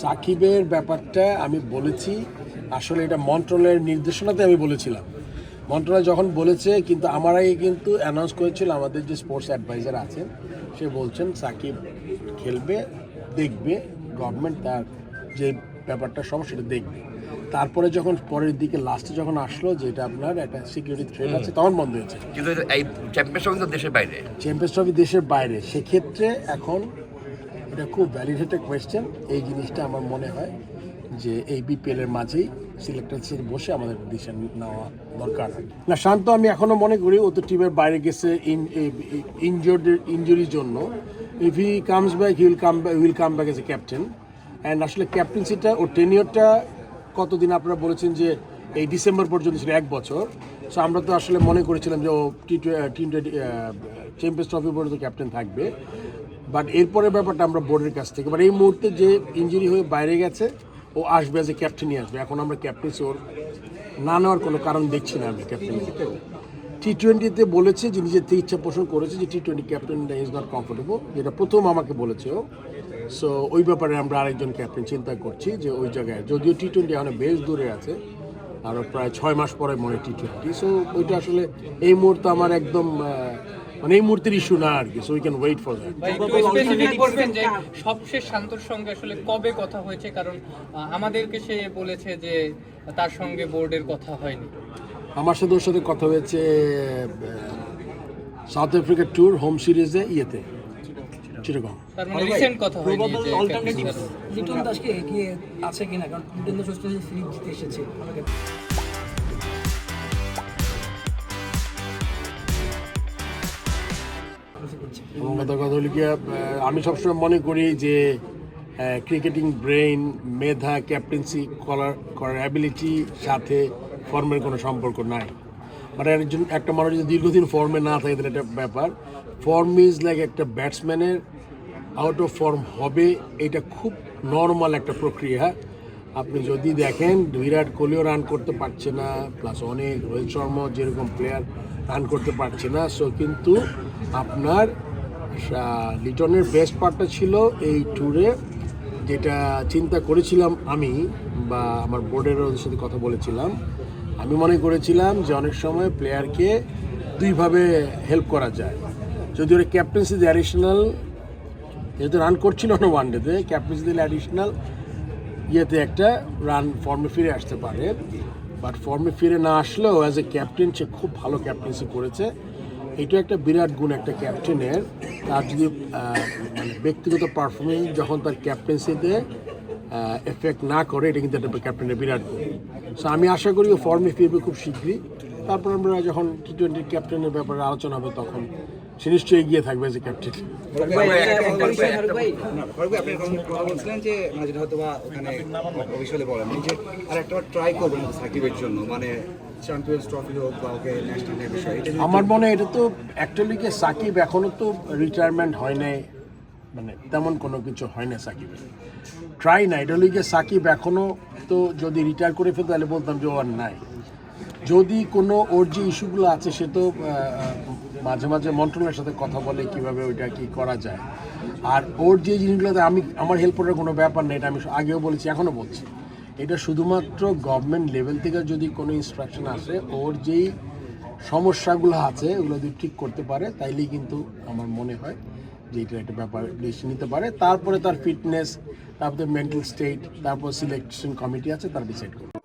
সাকিবের ব্যাপারটা আমি বলেছি। আসলে এটা মন্ত্রণালয়ের নির্দেশনাতে আমি বলেছিলাম। মন্ত্রণালয় যখন বলেছে কিন্তু আমার আগে কিন্তু অ্যানাউন্স করেছিল আমাদের যে স্পোর্টস অ্যাডভাইজার আছেন সে বলছেন সাকিব খেলবে দেখবে গভর্নমেন্ট তার যে ব্যাপারটা সব সেটা দেখবে। তারপরে যখন পরের দিকে লাস্টে যখন আসলো যে এটা আপনার একটা সিকিউরিটি থ্রেট আছে তখন বন্ধ হয়েছে। কিন্তু এই চ্যাম্পিয়নশিপ কিন্তু দেশের বাইরে। চ্যাম্পিয়ন্স ট্রফি দেশের বাইরে। সেক্ষেত্রে এখন এটা খুব ভ্যালিড একটা কোয়েশ্চেন এই জিনিসটা আমার মনে হয় যে এই বিপিএল এর মাঝেই সিলেক্টেড বসে আমাদের ডিসিশন নেওয়া দরকার। না, শান্ত, আমি এখনও মনে করি ও তো টিমের বাইরে গেছে ইনজোর্ড ইঞ্জুরির জন্য। If he comes back he will come back will come back as a captain and আসলে ক্যাপ্টেন্সিটা ওর টেনিয়রটা কতদিন আপনারা বলেছেন যে এই ডিসেম্বর পর্যন্ত ছিল এক বছর। সো আমরা তো আসলে মনে করেছিলাম যে ও T T twenty champions trophy পর্যন্ত ক্যাপ্টেন থাকবে। বাট এরপরের ব্যাপারটা আমরা বোর্ডের কাছ থেকে বাট এই মুহূর্তে যে ইঞ্জুরি হয়ে বাইরে গেছে, ও আসবে যে ক্যাপ্টেনই আসবে। এখন আমরা ক্যাপ্টেন্সি ওর না নেওয়ার কোনো কারণ দেখছি না আমি ক্যাপ্টেন্সি টি টোয়েন্টিতে বলেছে যে নিজের ইচ্ছা পোষণ করেছে যে T twenty captain is not comfortable যেটা প্রথম আমাকে বলেছে ও। সো ওই ব্যাপারে আমরা আরেকজন ক্যাপ্টেন চিন্তা করছি যে ওই জায়গায়, যদিও টি টোয়েন্টি এখন বেশ দূরে আছে আরও প্রায় ছয় মাস পরে মনে টি টোয়েন্টি সো ওইটা আসলে এই মুহূর্তে আমার একদম মানে এই মুহূর্তের ইস্যু না আর কি so we can wait for that বলবেন যে সবশেষ শান্তর সঙ্গে আসলে কবে কথা হয়েছে? কারণ আমাদেরকে সে বলেছে যে তার সঙ্গে বোর্ডের কথা হয়নি। আমার সাথে ওর সাথে কথা হয়েছে সাউথ আফ্রিকার ট্যুর হোম সিরিজে ইয়েতে তার মানে রিসেন্ট কথা হয়নি যে অল্টারনেটিভ লিটন দাসকে এগিয়ে আছে কিনা? কারণ লিটন দাস সিরিজ জিতে এসেছে। এবং কথা আমি সবসময় মনে করি যে ক্রিকেটিং ব্রেইন মেধা ক্যাপ্টেন্সি করার করার অ্যাবিলিটি সাথে ফর্মের কোনো সম্পর্ক নাই। মানে একজন, একটা মানুষ যদি দীর্ঘদিন ফর্মে না থাকে, তাহলে একটা ব্যাপার। ফর্ম ইজ লাইক একটা ব্যাটসম্যানের আউট অফ ফর্ম হবে, এটা খুব নর্মাল একটা প্রক্রিয়া। আপনি যদি দেখেন, বিরাট কোহলিও রান করতে পারছে না প্লাস অনেক রোহিত শর্মা যেরকম প্লেয়ার রান করতে পারছে না সো কিন্তু আপনার লিটনের বেস্ট পার্টটা ছিল এই ট্যুরে যেটা চিন্তা করেছিলাম আমি বা আমার বোর্ডের ওদের সাথে কথা বলেছিলাম। আমি মনে করেছিলাম যে অনেক সময় প্লেয়ারকে দুইভাবে হেল্প করা যায়। যদি ওরা ক্যাপ্টেন্সি অ্যাডিশনাল যেহেতু রান করছিল না ওয়ান ডেতে ক্যাপ্টেন্সি দিলে অ্যাডিশনাল ইয়েতে একটা রান ফর্মে ফিরে আসতে পারে। বাট ফর্মে ফিরে না আসলেও অ্যাজ এ ক্যাপ্টেন সে খুব ভালো ক্যাপ্টেন্সি করেছে। এটা একটা বিরাট গুণ একটা ক্যাপ্টেনের তার যদি মানে ব্যক্তিগত পারফরমেন্স যখন তার ক্যাপ্টেন্সিতে এফেক্ট না করে, এটা কিন্তু একটা ক্যাপ্টেনের বিরাট গুণ। সো আমি আশা করি ও ফর্মে ফিরবে খুব শীঘ্রই। তারপর আমরা যখন টি টোয়েন্টির ক্যাপ্টেনের ব্যাপারে আলোচনা হবে তখন সে নিশ্চয়ই এগিয়ে থাকবে ক্যাপ্টেন যে যদি- আমার মনে এটা তো অ্যাকচুয়ালি কি সাকিব এখনও তো রিটায়ারমেন্ট হয় নাই। মানে তেমন কোনো কিছু হয় না সাকিবের। ট্রাই না এটা হলো গিয়ে সাকিব এখনও তো যদি রিটায়ার করে ফেলতো তাহলে বলতাম যে ও নাই। যদি কোনো ওর যে ইস্যুগুলো আছে, সে তো মাঝে মাঝে মন্ত্রণালয়ের সাথে কথা বলে কীভাবে ওইটা কি করা যায়। আর ওর যে জিনিসগুলোতে আমি, আমার হেল্প করার কোনো ব্যাপার নেই, এটা আমি আগেও বলেছি, এখনও বলছি। এটা শুধুমাত্র গভর্নমেন্ট লেভেল থেকে যদি কোনো ইনস্ট্রাকশন আসে, ওর যেই সমস্যাগুলো আছে, ওগুলো যদি ঠিক করতে পারে, তাইলেই কিন্তু আমার মনে হয় যে এটা একটা ব্যাপার ডিসিশন নিতে পারে। তারপরে তার ফিটনেস তারপরে মেন্টাল স্টেট তারপর সিলেকশন কমিটি আছে, তার ডিসাইড করবে।